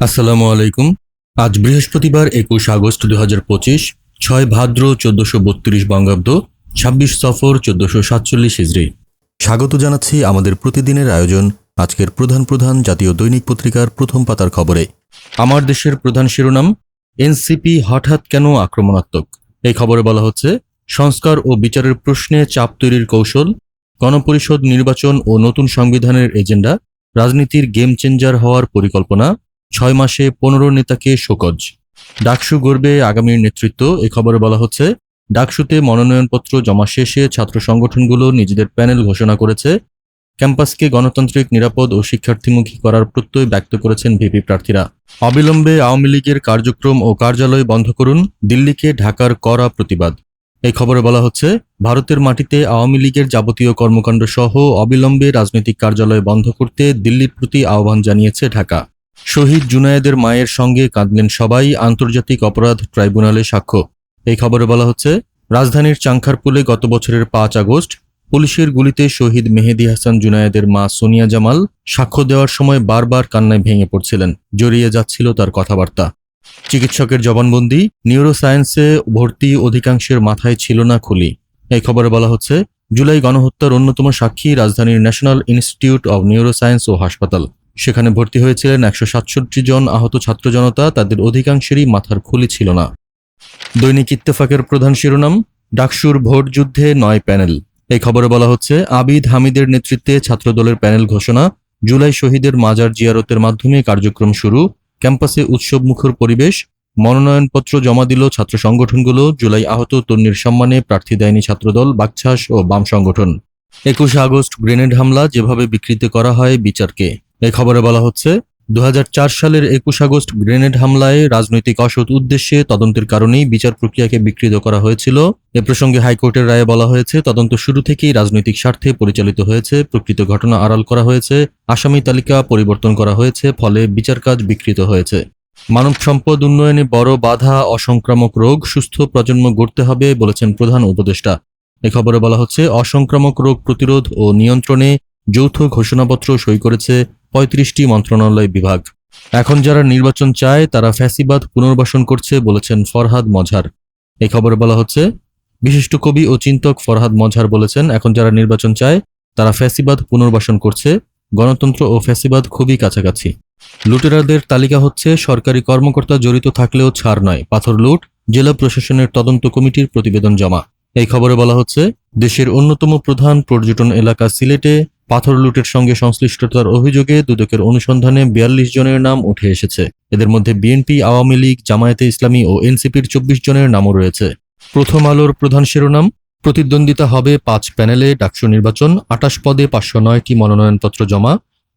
আসসালামু আলাইকুম। আজ বৃহস্পতিবার একুশ আগস্ট দু হাজার পঁচিশ, ছয় ভাদ্র চোদ্দশো বত্রিশ বঙ্গাব্দ, ছাব্বিশ সফর চোদ্দশো সাতচল্লিশ হিজড়ি। স্বাগত জানাচ্ছি আমাদের প্রতিদিনের আয়োজন, আজকের প্রধান প্রধান জাতীয় দৈনিক পত্রিকার প্রথম পাতার খবরে। আমার দেশের প্রধান শিরোনাম, এনসিপি হঠাৎ কেন আক্রমণাত্মক? এই খবরে বলা হচ্ছে, সংস্কার ও বিচারের প্রশ্নে চাপ তৈরির কৌশল, গণপরিষদ নির্বাচন ও নতুন সংবিধানের এজেন্ডা, রাজনীতির গেম চেঞ্জার হওয়ার পরিকল্পনা ছয় মাসে পনেরো নেতাকে শোকজ। ডাকসু গড়বে আগামীর নেতৃত্ব, এ খবরে বলা হচ্ছে, ডাকসুতে মনোনয়নপত্র জমা শেষে ছাত্র সংগঠনগুলো নিজেদের প্যানেল ঘোষণা করেছে। ক্যাম্পাসকে গণতান্ত্রিক, নিরাপদ ও শিক্ষার্থীমুখী করার প্রত্যয় ব্যক্ত করেছেন ভিপি প্রার্থীরা। অবিলম্বে আওয়ামী লীগের কার্যক্রম ও কার্যালয় বন্ধ করুন, দিল্লিকে ঢাকার কড়া প্রতিবাদ। এই খবরে বলা হচ্ছে, ভারতের মাটিতে আওয়ামী লীগের যাবতীয় কর্মকাণ্ড সহ অবিলম্বে রাজনৈতিক কার্যালয় বন্ধ করতে দিল্লির প্রতি আহ্বান জানিয়েছে ঢাকা। শহীদ জুনায়েদের মায়ের সঙ্গে কাঁদলেন সবাই আন্তর্জাতিক অপরাধ ট্রাইব্যুনালে সাক্ষ্য। এই খবরে বলা হচ্ছে, রাজধানীর চাংখারপুলে গত বছরের পাঁচ আগস্ট পুলিশের গুলিতে শহীদ মেহেদি হাসান জুনায়েদের মা সোনিয়া জামাল সাক্ষ্য দেওয়ার সময় বারবার কান্নায় ভেঙে পড়ছিলেন। জড়িয়ে যাচ্ছিল তার কথাবার্তা। চিকিৎসকের জবানবন্দি, নিউরোসায়েন্সে ভর্তি অধিকাংশের মাথায় ছিল না খুলি। এই খবরে বলা হচ্ছে, জুলাই গণহত্যার অন্যতম সাক্ষী রাজধানীর ন্যাশনাল ইনস্টিটিউট অব নিউরোসায়েন্স ও হাসপাতাল। সেখানে ভর্তি হয়েছিলেন একশো সাতষট্টি জন আহত ছাত্র জনতা, তাদের অধিকাংশেরই মাথার খুলি ছিল না। দৈনিক ইত্তেফাকের প্রধান শিরোনাম, ডাকসুর ভোট যুদ্ধে নয় প্যানেল। এই খবরে বলা হচ্ছে, আবিদ হামিদের নেতৃত্বে ছাত্রদলের প্যানেল ঘোষণা, জুলাই শহীদের মাজার জিয়ারতের মাধ্যমে কার্যক্রম শুরু, ক্যাম্পাসে উৎসবমুখর পরিবেশ, মনোনয়নপত্র জমা দিল ছাত্র সংগঠনগুলো, জুলাই আহত তন্নির সম্মানে প্রার্থী দেয়নি ছাত্রদল বাকছাস ও বাম সংগঠন। একুশে আগস্ট গ্রেনেড হামলা, যেভাবে বিকৃত করা হয় বিচারকে। এ খবরে বলা হচ্ছে দু হাজার চার সালের একুশ আগস্ট গ্রেনেড হামলায় রাজনৈতিক অসৎ উদ্দেশ্যে তদন্তের কারণেই বিচার প্রক্রিয়াকে বিকৃত করা হয়েছিল। এ প্রসঙ্গে হাইকোর্টের রায়ে বলা হয়েছে, তদন্ত শুরু থেকেই রাজনৈতিক স্বার্থে পরিচালিত হয়েছে, প্রকৃত ঘটনা আড়াল করা হয়েছে, আসামি তালিকা পরিবর্তন করা হয়েছে, ফলে বিচার কাজ বিকৃত হয়েছে। মানব সম্পদ উন্নয়নে বড় বাধা, অসংক্রামক রোগ, সুস্থ প্রজন্ম গড়তে হবে, বলেছেন প্রধান উপদেষ্টা। এ খবরে বলা হচ্ছে, অসংক্রামক রোগ প্রতিরোধ ও নিয়ন্ত্রণে যৌথ ঘোষণাপত্র সই করেছে পঁয়ত্রিশটি মন্ত্রণালয় বিভাগ। এখন যারা নির্বাচন চায়, তারা ফ্যাসিবাদ পুনর্বাসন করছে বলেছেন ফরহাদ মজহার। এই খবরে বলা হচ্ছে, বিশিষ্ট কবি ও চিন্তক ফরহাদ মজহার বলেছেন, এখন যারা নির্বাচন চায়, তারা ফ্যাসিবাদ পুনর্বাসন করছে, গণতন্ত্র ও ফ্যাসিবাদ খুবই কাছাকাছি। লুটেরাদের তালিকা হচ্ছে, সরকারি কর্মকর্তা জড়িত থাকলেও ছাড় নয়, পাথর লুট, জেলা প্রশাসনের তদন্ত কমিটির প্রতিবেদন জমা। এই খবরে বলা হচ্ছে, দেশের অন্যতম প্রধান পর্যটন এলাকা সিলেটে পাথর লুটের সঙ্গে সংশ্লিষ্টতার অভিযোগে দুদকের অনুসন্ধানে বিয়াল্লিশ জনের নাম উঠে এসেছে। এদের মধ্যে বিএনপি, আওয়ামী লীগ, জামায়াতে ইসলামী ও এনসিপির চব্বিশ জনের নামও রয়েছে। প্রথম আলোর প্রধান শিরোনাম, প্রতিদ্বন্দ্বিতা হবে পাঁচ প্যানেলে ডাকসু নির্বাচন, আটাশ পদে পাঁচশো নয়টি মনোনয়নপত্র জমা,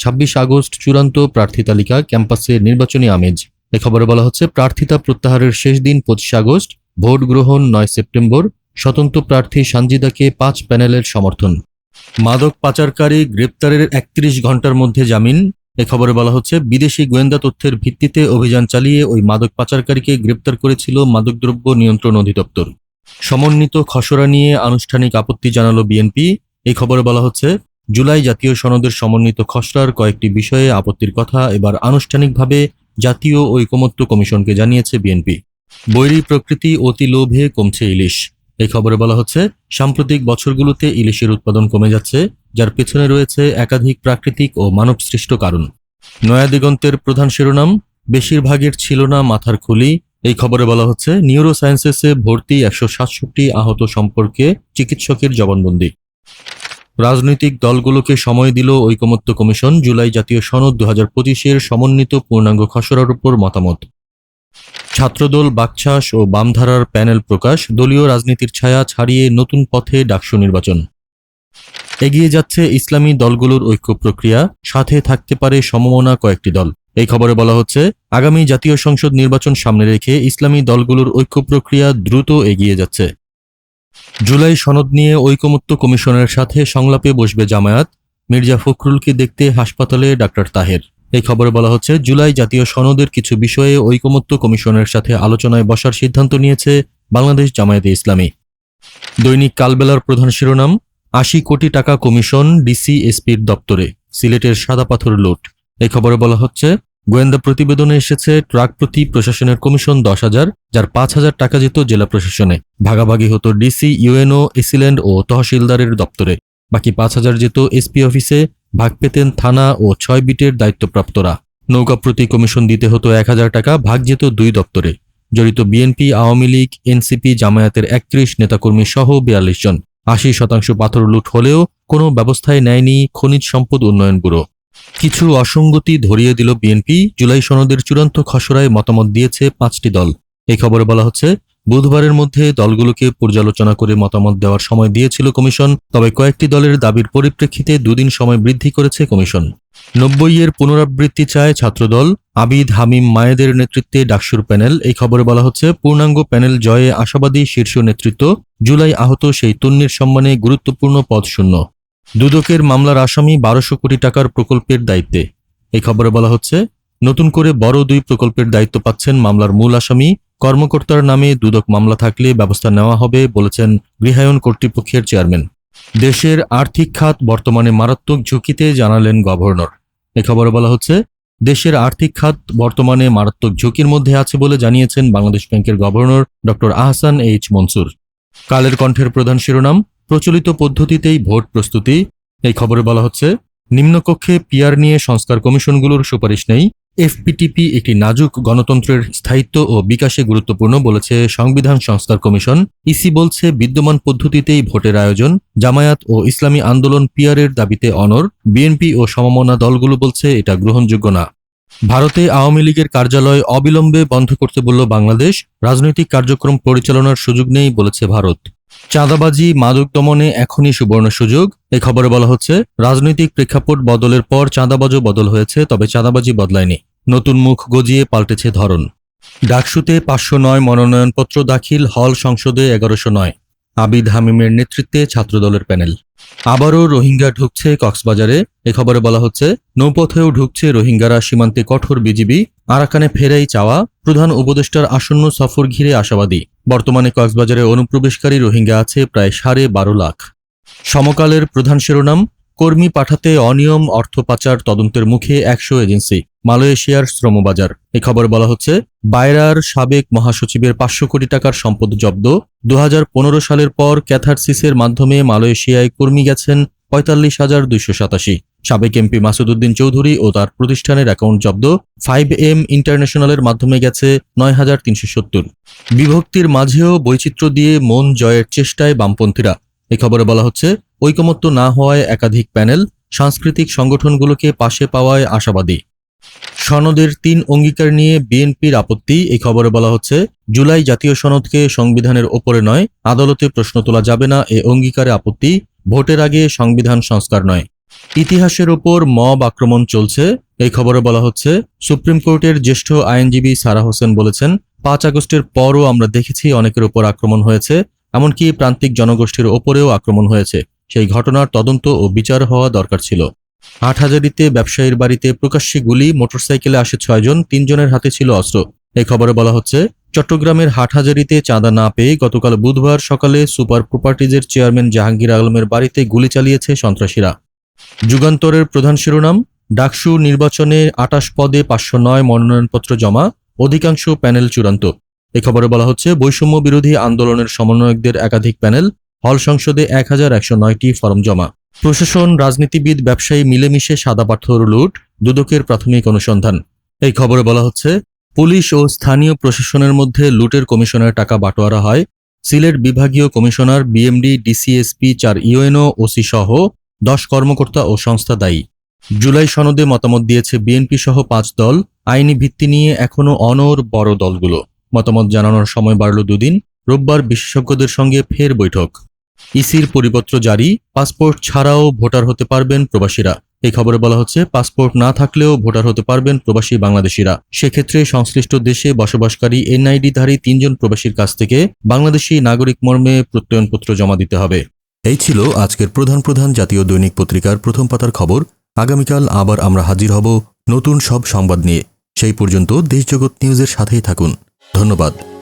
ছাব্বিশ আগস্ট চূড়ান্ত প্রার্থী তালিকা, ক্যাম্পাসে নির্বাচনী আমেজ। এ খবরে বলা হচ্ছে, প্রার্থিতা প্রত্যাহারের শেষ দিন পঁচিশ আগস্ট, ভোট গ্রহণ নয় সেপ্টেম্বর, স্বতন্ত্র প্রার্থী সানজিদাকে পাঁচ প্যানেলের সমর্থন। মাদক পাচারকারী গ্রেপ্তারের একত্রিশ ঘণ্টার মধ্যে জামিন। এ খবরে বলা হচ্ছে, বিদেশি গোয়েন্দা তথ্যের ভিত্তিতে অভিযান চালিয়ে ওই মাদক পাচারকারীকে গ্রেপ্তার করেছিল মাদকদ্রব্য নিয়ন্ত্রণ অধিদপ্তর। সমন্বিত খসড়া নিয়ে আনুষ্ঠানিক আপত্তি জানালো বিএনপি। এই খবরে বলা হচ্ছে, জুলাই জাতীয় সনদের সমন্বিত খসড়ার কয়েকটি বিষয়ে আপত্তির কথা এবার আনুষ্ঠানিকভাবে জাতীয় ঐকমত্য কমিশনকে জানিয়েছে বিএনপি। বৈরী প্রকৃতি অতি লোভে কমছে ইলিশ। এই খবরে বলা হচ্ছে, সাম্প্রতিক বছরগুলোতে ইলিশের উৎপাদন কমে যাচ্ছে, যার পেছনে রয়েছে একাধিক প্রাকৃতিক ও মানবসৃষ্ট কারণ। নয়া দিগন্তের প্রধান শিরোনাম, বেশিরভাগের ছিল না মাথার খুলি। এই খবরে বলা হচ্ছে নিউরো সায়েন্সেসে ভর্তি একশো সাতষট্টি আহত সম্পর্কে চিকিৎসকের জবানবন্দি। রাজনৈতিক দলগুলোকে সময় দিল ঐকমত্য কমিশন, জুলাই জাতীয় সনদ দু হাজার পঁচিশের সমন্বিত পূর্ণাঙ্গ খসড়ার উপর মতামত। ছাত্রদল, বাকছাস ও বামধারার প্যানেল প্রকাশ, দলীয় রাজনীতির ছায়া ছাড়িয়ে নতুন পথে ডাকসু নির্বাচন। এগিয়ে যাচ্ছে ইসলামী দলগুলোর ঐক্য প্রক্রিয়া, সাথে থাকতে পারে সমমনা কয়েকটি দল। এই খবরে বলা হচ্ছে, আগামী জাতীয় সংসদ নির্বাচন সামনে রেখে ইসলামী দলগুলোর ঐক্য প্রক্রিয়া দ্রুত এগিয়ে যাচ্ছে। জুলাই সনদ নিয়ে ঐকমত্য কমিশনের সাথে সংলাপে বসবে জামায়াত, মির্জা ফখরুলকে দেখতে হাসপাতালে ডাক্তার তাহের। এই খবরে বলা হচ্ছে, জুলাই জাতীয় সনদের কিছু বিষয়ে ঐকমত্য কমিশনের সাথে আলোচনায় বসার সিদ্ধান্ত নিয়েছে বাংলাদেশ জামায়াতে ইসলামী। দৈনিক কালবেলার প্রধান শিরোনাম, আশি কোটি টাকা কমিশন ডিসি এসপির দপ্তরে, সিলেটের সাদা পাথর লুট। এই খবরে বলা হচ্ছে, গোয়েন্দা প্রতিবেদনে এসেছে, ট্রাক প্রতি প্রশাসনের কমিশন দশ হাজার, যার পাঁচ হাজার টাকা যেত জেলা প্রশাসনে। ভাগাভাগি হতো ডিসি, ইউএনও, এসিল্যান্ড ও তহসিলদারের দপ্তরে। বাকি পাঁচ হাজার যেত এসপি অফিসে, ভাগ পেতেন থানা ও ছয় বিটের দায়িত্বপ্রাপ্তরা। নৌকা প্রতি কমিশন দিতে হতো এক হাজার টাকা, ভাগ যেত দুই দপ্তরে। জড়িত বিএনপি, আওয়ামী লীগ, এনসিপি জামায়াতের একত্রিশ নেতাকর্মী সহ বিয়াল্লিশ জন। আশি শতাংশ পাথর লুট হলেও কোনো ব্যবস্থায় নেয়নি খনিজ সম্পদ উন্নয়ন ব্যুরো। কিছু অসঙ্গতি ধরিয়ে দিল বিএনপি, জুলাই সনদের চূড়ান্ত খসড়ায় মতামত দিয়েছে পাঁচটি দল। এই খবরে বলা হচ্ছে বুধবারের মধ্যে দলগুলোকে পর্যালোচনা করে মতামত দেওয়ার সময় দিয়েছিল কমিশন, তবে কয়েকটি দলের দাবির পরিপ্রেক্ষিতে দুদিন সময় বৃদ্ধি করেছে কমিশন। নব্বইয়ের পুনরাবৃত্তি চায় ছাত্রদল। আবিদ হামিম মায়েদের নেতৃত্বে ডাকসুর প্যানেল, এই খবরে বলা হচ্ছে, পূর্ণাঙ্গ প্যানেল জয়ে আশাবাদী শীর্ষ নেতৃত্ব। জুলাই আহত সেই তন্নির সম্মানে গুরুত্বপূর্ণ পদ শূন্য। দুদকের মামলার আসামি বারোশো কোটি টাকার প্রকল্পের দায়িত্বে। এই খবরে বলা হচ্ছে, নতুন করে বড় দুই প্রকল্পের দায়িত্ব পাচ্ছেন মামলার মূল আসামি। কর্মকর্তার নামে দুদক মামলা থাকলে ব্যবস্থা নেওয়া হবে বলেছেন গৃহায়ন কর্তৃপক্ষের চেয়ারম্যান। দেশের আর্থিক খাত বর্তমানে মারাত্মক ঝুঁকিতে জানালেন গভর্নর। এ খবরে বলা হচ্ছে, দেশের আর্থিক খাত বর্তমানে মারাত্মক ঝুঁকির মধ্যে আছে বলে জানিয়েছেন বাংলাদেশ ব্যাংকের governor doctor Ahsan H Mansur. কালের কণ্ঠের প্রধান শিরোনাম, প্রচলিত পদ্ধতিতেই ভোট প্রস্তুতি। এই খবরে বলা হচ্ছে, নিম্নকক্ষে পিয়ার নিয়ে সংস্কার কমিশনগুলোর সুপারিশ নেই। এফপিটিপি একটি নাজুক গণতন্ত্রের স্থায়িত্ব ও বিকাশে গুরুত্বপূর্ণ বলেছে সংবিধান সংস্কার কমিশন। ইসি বলছে, বিদ্যমান পদ্ধতিতেই ভোটের আয়োজন, জামায়াত ও ইসলামী আন্দোলন পিয়ারের দাবিতে অনর, বিএনপি ও সমমনা দলগুলো বলছে এটা গ্রহণযোগ্য না। ভারতে আওয়ামী লীগের কার্যালয় অবিলম্বে বন্ধ করতে বলল বাংলাদেশ, রাজনৈতিক কার্যক্রম পরিচালনার সুযোগ নেই বলেছে ভারত। চাঁদাবাজি, মাদক দমনে এখনই সুবর্ণ সুযোগ। এ খবরে বলা হচ্ছে, রাজনৈতিক প্রেক্ষাপট বদলের পর চাঁদাবাজও বদল হয়েছে, তবে চাঁদাবাজি বদলায়নি। নতুন মুখ গজিয়ে পাল্টেছে ধরন। ডাকসুতে পাঁচশো নয় মনোনয়নপত্র দাখিল, হল সংসদে এগারোশো নয়। আবিদ হামিমের নেতৃত্বে ছাত্রদলের প্যানেল। আবারও রোহিঙ্গা ঢুকছে কক্সবাজারে। এ খবরে বলা হচ্ছে, নৌপথেও ঢুকছে রোহিঙ্গারা সীমান্তে কঠোর বিজিবি। আরাকানে ফেরাই চাওয়া, প্রধান উপদেষ্টার আসন্ন সফর ঘিরে আশাবাদী। বর্তমানে কক্সবাজারে অনুপ্রবেশকারী রোহিঙ্গা আছে প্রায় সাড়ে বারো লাখ। সমকালের প্রধান শিরোনাম, কর্মী পাঠাতে অনিয়ম, অর্থ পাচার তদন্তের মুখে একশো এজেন্সি। মালয়েশিয়ার শ্রমবাজার। এ খবর বলা হচ্ছে বায়রার সাবেক মহাসচিবের পাঁচশো কোটি টাকার সম্পদ জব্দ। দু হাজার পনেরো সালের পর ক্যাথারসিসের মাধ্যমে মালয়েশিয়ায় কর্মী গেছেন পঁয়তাল্লিশ হাজার দুইশো সাতাশি। সাবেক এমপি মাসুদুদ্দিন চৌধুরী ও তার প্রতিষ্ঠানের অ্যাকাউন্ট জব্দ। ফাইভ এম ইন্টারন্যাশনালের মাধ্যমে গেছে নয় হাজার তিনশো সত্তর। বিভক্তির মাঝেও বৈচিত্র্য দিয়ে মন জয়ের চেষ্টায় বামপন্থীরা। এ খবরে বলা হচ্ছে, ঐকমত্য না হওয়ায় একাধিক প্যানেল সাংস্কৃতিক সংগঠনগুলোকে পাশে পাওয়ায় আশাবাদী। সনদের তিন অঙ্গীকার নিয়ে বিএনপির আপত্তি, এই খবরে বলা হচ্ছে, জুলাই জাতীয় সনদকে সংবিধানের ওপরে নয়, আদালতে প্রশ্ন তোলা যাবে না, এ অঙ্গীকারে আপত্তি, ভোটের আগে সংবিধান সংস্কার নয়। ইতিহাসের ওপর মব আক্রমণ চলছে, এই খবরে বলা হচ্ছে, সুপ্রিম কোর্টের জ্যেষ্ঠ আইনজীবী সারা হোসেন বলেছেন, পাঁচ আগস্টের পরও আমরা দেখেছি অনেকের ওপর আক্রমণ হয়েছে, এমনকি প্রান্তিক জনগোষ্ঠীর ওপরেও আক্রমণ হয়েছে, সেই ঘটনার তদন্ত ও বিচার হওয়া দরকার ছিল। হাটহাজারিতে ব্যবসায়ীর বাড়িতে প্রকাশ্যে গুলি, মোটরসাইকেলে আসে ছয়জন, তিনজনের হাতে ছিল অস্ত্র। এই খবরে বলা হচ্ছে, চট্টগ্রামের হাটহাজারিতে চাঁদা না পেয়ে গতকাল বুধবার সকালে সুপার প্রপার্টিজের চেয়ারম্যান জাহাঙ্গীর আলমের বাড়িতে গুলি চালিয়েছে সন্ত্রাসীরা। যুগান্তরের প্রধান শিরোনাম, ডাকসু নির্বাচনে আটাশ পদে পাঁচশো নয় মনোনয়নপত্র জমা, অধিকাংশ প্যানেল চূড়ান্ত। এ খবরে বলা হচ্ছে, বৈষম্য বিরোধী আন্দোলনের সমন্বয়কদের একাধিক প্যানেল, হল সংসদে এক হাজার একশো নয়টি ফরম জমা। প্রশাসন, রাজনীতিবিদ, ব্যবসায়ী মিলেমিশে সাদা পাথর লুট, দুদকের প্রাথমিক অনুসন্ধান। এই খবরে বলা হচ্ছে, পুলিশ ও স্থানীয় প্রশাসনের মধ্যে লুটের কমিশনের টাকা বাটোয়ারা হয়। সিলেট বিভাগীয় কমিশনার, বিএমডি, ডিসিএসপি, চার ইউএনও, ওসি সহ দশ কর্মকর্তা ও সংস্থা দায়ী। জুলাই সনদে মতামত দিয়েছে বিএনপি সহ পাঁচ দল। আইনি ভিত্তি নিয়ে এখনও অনর বড় দলগুলো। মতামত জানানোর সময় বাড়ল দুদিন। রোববার বিশেষজ্ঞদের সঙ্গে ফের বৈঠক। ইসির পরিপত্র জারি, পাসপোর্ট ছাড়াও ভোটার হতে পারবেন প্রবাসীরা। এই খবরে বলা হচ্ছে, পাসপোর্ট না থাকলেও ভোটার হতে পারবেন প্রবাসী বাংলাদেশিরা। সেক্ষেত্রে সংশ্লিষ্ট দেশে বসবাসকারী এনআইডিধারী তিনজন প্রবাসীর কাছ থেকে বাংলাদেশি নাগরিক মর্মে প্রত্যয়নপত্র জমা দিতে হবে। এই ছিল আজকের প্রধান প্রধান জাতীয় দৈনিক পত্রিকার প্রথম পাতার খবর। আগামীকাল আবার আমরা হাজির হব নতুন সব সংবাদ নিয়ে। সেই পর্যন্ত দেশজগৎ নিউজের সাথেই থাকুন। ধন্যবাদ।